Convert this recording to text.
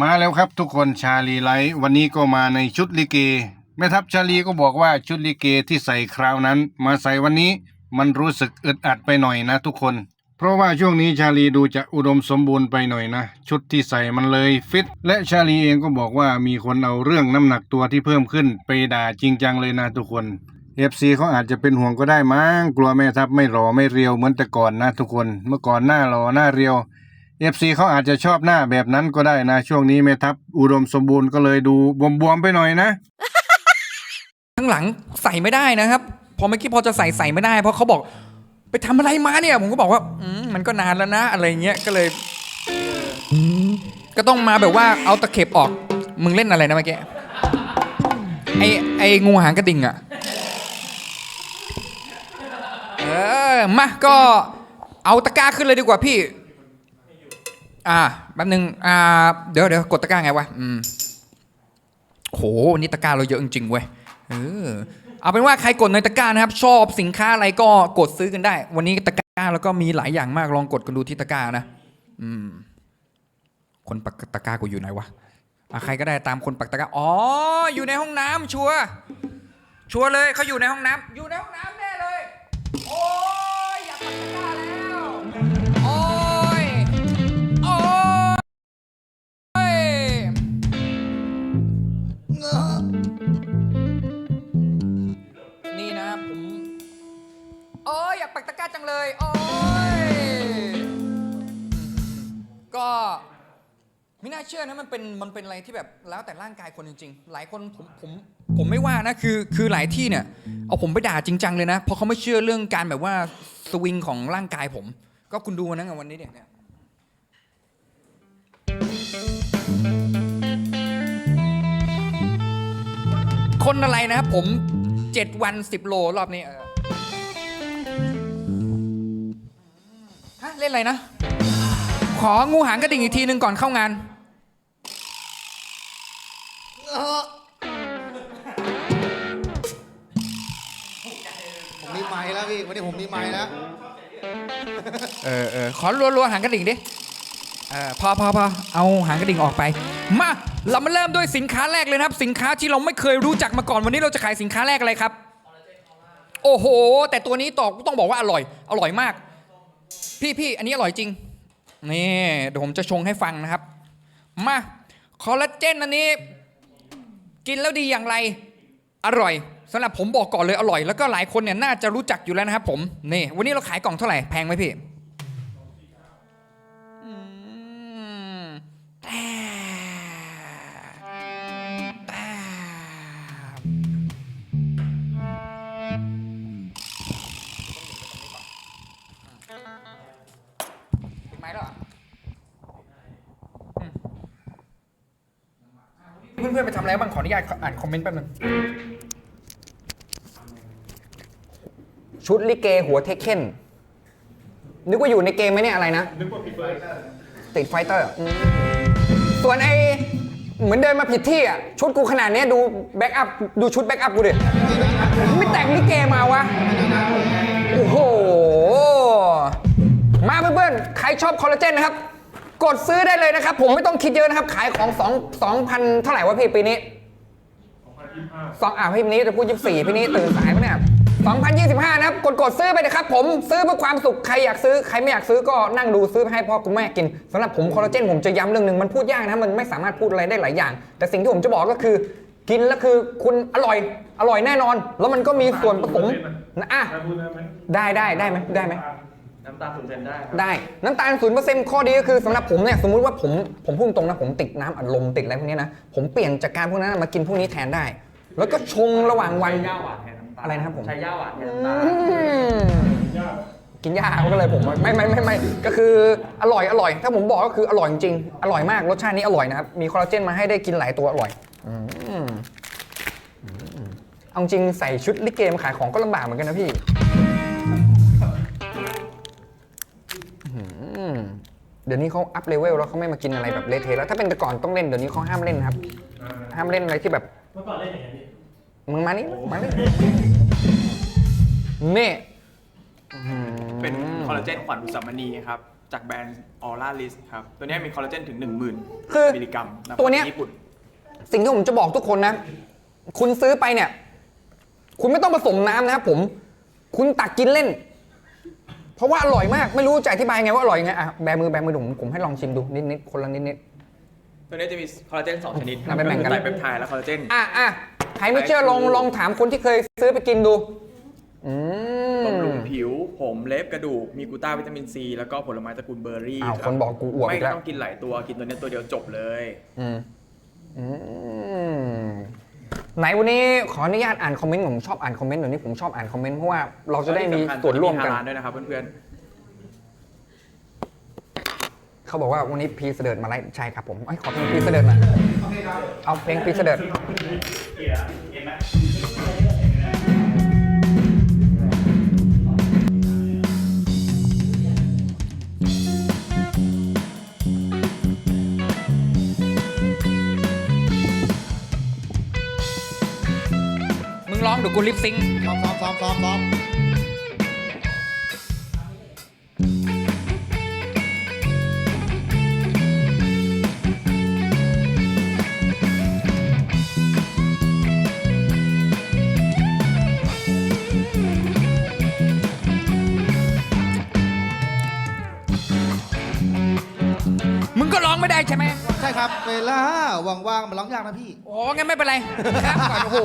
มาแล้วครับทุกคนชาลีไลท์วันนี้ก็มาในชุดลิเกแม่ทัพชาลีก็บอกว่าชุดลิเกที่ใส่คราวนั้น มาใส่วันนี้มันรู้สึกอึดอัดไปหน่อยนะทุกคน เพราะว่าช่วงนี้ชาลีดูจะอุดมสมบูรณ์ไปหน่อยนะ ชุดที่ใส่มันเลยฟิต และชาลีเองก็บอกว่ามีคนเอาเรื่องน้ำหนักตัวที่เพิ่มขึ้นไปด่าจริงจังเลยนะทุกคนเอฟซีเขาอาจจะเป็นห่วงก็ได้มั้งกลัวแม่ทัพไม่หล่อไม่เรียวเหมือนแต่ก่อนนะทุกคน เมื่อก่อนหน้าหล่อหน้าเรียว เอฟซีเขาอาจจะชอบหน้าแบบนั้นก็ได้นะ ช่วงนี้แม่ทัพอุดมสมบูรณ์ก็เลยดูบวมๆไปหน่อยนะ ข้างหลังใส่ไม่ได้นะครับ พอเมื่อกี้พอจะใส่ใส่ไม่ได้ เพราะเขาบอกไปทำอะไรมาเนี่ย ผมก็บอกว่าอืมมันก็นานแล้วนะ อะไรเงี้ยก็เลย ก็ต้องมาแบบว่าเอาตะเข็บออก มึงเล่นอะไรนะเมื่อกี้ไอไองูหางกระดิ่งอะเออมาก็เอาตะกร้าขึ้นเลยดีกว่าพี่ อ่าแป๊บนึงอ่าเดี๋ยวเดี๋ยวกดตะกร้าไงวะอืมโหนนี้ตะกร้าเราเยอะจริงๆเว้ยเออเอาเป็นว่าใครกดในตะกร้านะครับ ชอบสินค้าอะไรก็กดซื้อกันได้ วันนี้ตะกร้าแล้วก็มีหลายอย่างมากลองกดกันดูที่ตะกร้านะอืม คนปักตะกร้ากูอยู่ไหนวะอะใครก็ได้ตามคนปักตะกร้าอ๋ออยู่ในห้องน้ำชัวชัวเลยเขาอยู่ในห้องน้ำอยู่ในห้องน้ำ กปักตะกร้าจังเลย โอ้ย ก็ไม่น่าเชื่อนะมันเป็นมันเป็นอะไรที่แบบแล้วแต่ร่างกายคนจริง ๆ หลายคนผมผมผมไม่ว่านะคือคือหลายที่เนี่ย เอาผมไปด่าจริงจังเลยนะเพราะเขาไม่เชื่อเรื่องการแบบว่าสวิงของร่างกายผม ก็คุณดูนะวันนี้เนี่ยเนี่ยคนอะไรนะครับผมเจ็ดวันสิบโลรอบนี้ เออฮะเล่นอะไรนะ ของูหางกระดิ่งอีกทีหนึ่งก่อนเข้างาน ผมมีไม้แล้วพี่ วันนี้ผมมีไม้แล้ว เออเออขอรัวๆหางกระดิ่งดิ เออพอพอพอเอาหางกระดิ่งออกไป มา เรามาเริ่มด้วยสินค้าแรกเลยนะครับ สินค้าที่เราไม่เคยรู้จักมาก่อนวันนี้เราจะขายสินค้าแรกอะไรครับ โอ้โห แต่ตัวนี้ตอกต้องบอกว่าอร่อย อร่อยมาก พี่พี่อันนี้อร่อยจริง นี่เดี๋ยวผมจะชงให้ฟังนะครับ มาคอลลาเจนอันนี้ กินแล้วดีอย่างไร อร่อยสำหรับผมบอกก่อนเลยอร่อย แล้วก็หลายคนเนี่ยน่าจะรู้จักอยู่แล้วนะครับผมนี่วันนี้เราขายกล่องเท่าไหร่แพงไหมพี่ เพื่อนๆไปทำอะไรบ้างขออนุญาตอ่านคอมเมนต์แป๊บนึงชุดลิเกหัวเทคเคนนึกว่าอยู่ในเกมไหมเนี่ยอะไรนะ นึกว่าติดไฟเตอร์ติดไฟเตอร์อืมส่วนไอเหมือนเดินมาผิดที่อะ ชุดกูขนาดเนี้ยดูแบ็กอัพดูชุดแบ็กอัพกูดิไม่แต่งลิเกมาวะ โอ้โห มาเพื่อนๆ ใครชอบคอลลาเจนนะครับ กดซื้อได้เลยนะครับ ผมไม่ต้องคิดเยอะนะครับ ขายของ2 2,000 เท่าไหร่วะพี่ปีนี้สองอ่าพี่นี้จะพูดยี่สี่พี่นี้ตื่นสายปะเนี่ย2025 นะครับ กดกดซื้อไปนะครับ ผมซื้อเพื่อความสุขใครอยากซื้อใครไม่อยากซื้อก็นั่งดูซื้อไปให้พ่อคุณแม่กินสำหรับผมคอลลาเจนผมจะย้ำเรื่องหนึ่งมันพูดยากนะมันไม่สามารถพูดอะไรได้หลายอย่าง แต่สิ่งที่ผมจะบอกก็คือ กินแล้วคือคุณอร่อยอร่อยแน่นอน แล้วมันก็มีส่วนผสมนะอะถ้าพูดได้ไหมได้ได้ได้ไหมได้ไหม น้ำตาลศูนย์เซนได้ครับ ได้น้ำตาลศูนย์เปอร์เซ็นต์ข้อดีก็คือสำหรับผมเนี่ยสมมุติว่าผมผมพูดตรงนะผมติดน้ำอัดลมติดอะไรพวกนี้นะ ผมเปลี่ยนจากการพวกนั้นมากินพวกนี้แทนได้ แล้วก็ชงระหว่างวัน ใช้ย่าหวานแทนน้ำตาลอะไรนะครับผม ใช้ย่าหวานแทนน้ำตาลอืมกินยาก็เลยผมไม่ไม่ไม่ไม่ก็คืออร่อยอร่อย ถ้าผมบอกก็คืออร่อยจริงๆอร่อยมากรสชาตินี้อร่อยนะครับมีคอลลาเจนมาให้ได้กินหลายตัวอร่อยอืมอืมเอาจริงใส่ชุดลิเกมาขายของก็ลำบากเหมือนกันนะพี่ ดี๋ยวนี้เขาอัพเลเวลแล้วเขาไม่มากินอะไรแบบเละเทะแล้วถ้าเป็นแต่ก่อนต้องเล่นเดี๋ยวนี้เขาห้ามเล่นนะครับ ห้ามเล่นอะไรที่แบบเมื่อก่อนเล่นอย่างนี้มึงมานี่มานี่นี่เป็นคอลลาเจนขวัญอุสามณีครับจากแบรนด์ออร่าลิสครับ ตัวเนี้ยมีคอลลาเจนถึง 10,000คือมิลลิกรัมะตัวเนี้ยญี่ปุ่นสิ่งที่ผมจะบอกทุกคนนะ คุณซื้อไปเนี่ย คุณไม่ต้องผสมน้ำนะครับผม คุณตักกินเล่น เพราะว่าอร่อยมากไม่รู้จะอธิบายไงว่าอร่อยยังไงอะแบมือแบมือผมผมให้ลองชิมดูนิดๆคนละนิดตัวเนี้ยจะมีคอลลาเจนสองชนิดครัเอาไปแบ่งกันไตรเปปไทด์และคอลลาเจนๆอะอะใครไม่เชื่อลองลองถามคนที่เคยซื้อไปกินดูอืมบำรุงผิว ผมเล็บกระดูก มีกลูต้าวิตามินซี แล้วก็ผลไม้ตระกูลเบอร์รี่อ้าวรับคนบอกกูอวบไม่อีกแล้วต้องกินหลายตัวกินตัวเนี้ยตัวเดียวจบเลย อืมอืม ไหนวันนี้ขออนุญาตอ่านคอมเมนต์ผมชอบอ่านคอมเมนต์เดี๋ยวนี้ผมชอบอ่านคอมเมนต์เพราะว่าเราจะได้มีที่สำคัญส่วนร่วมกันฮาลาลด้วยนะครับเพื่อนเขาบอกว่าวันนี้พีเสดิร์ดมาไลฟ์ใช่ครับผมเอ้ยขอเพลงพีเสดิร์ดหน่อยเอาเพลงพีเสดิร์ดมึ ร้องเดี๋ยวกูลิปซิงค์ซ้อมซ้อมซ้อมซ้อมซ้อมมึงก็ร้องไม่ได้ใช่ไหมใช่ครับ เวลาว่างๆมันร้องยากนะพี่ โอ้งั้นไม่เป็นไรครับก่อนโอ้โห